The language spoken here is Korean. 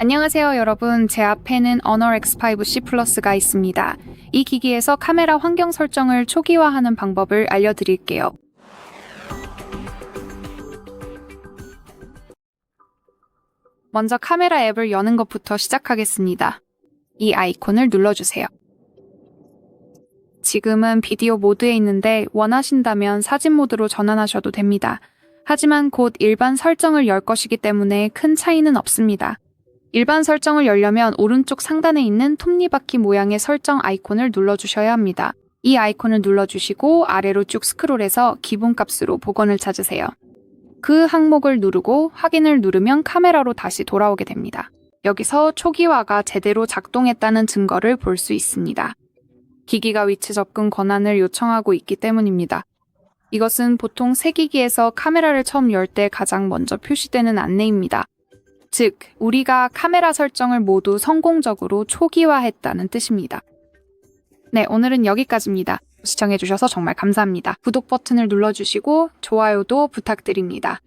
안녕하세요 여러분 제 앞에는 Honor X5C Plus가 있습니다. 이 기기에서 카메라 환경 설정을 초기화하는 방법을 알려드릴게요. 먼저 카메라 앱을 여는 것부터 시작하겠습니다. 이 아이콘을 눌러주세요. 지금은 비디오 모드에 있는데 원하신다면 사진 모드로 전환하셔도 됩니다. 하지만 곧 일반 설정을 열 것이기 때문에 큰 차이는 없습니다. 일반 설정을 열려면 오른쪽 상단에 있는 톱니바퀴 모양의 설정 아이콘을 눌러주셔야 합니다. 이 아이콘을 눌러주시고 아래로 쭉 스크롤해서 기본값으로 복원을 찾으세요. 그 항목을 누르고 확인을 누르면 카메라로 다시 돌아오게 됩니다. 여기서 초기화가 제대로 작동했다는 증거를 볼 수 있습니다. 기기가 위치 접근 권한을 요청하고 있기 때문입니다. 이것은 보통 새 기기에서 카메라를 처음 열 때 가장 먼저 표시되는 안내입니다. 즉, 우리가 카메라 설정을 모두 성공적으로 초기화했다는 뜻입니다. 네, 오늘은 여기까지입니다. 시청해주셔서 정말 감사합니다. 구독 버튼을 눌러주시고 좋아요도 부탁드립니다.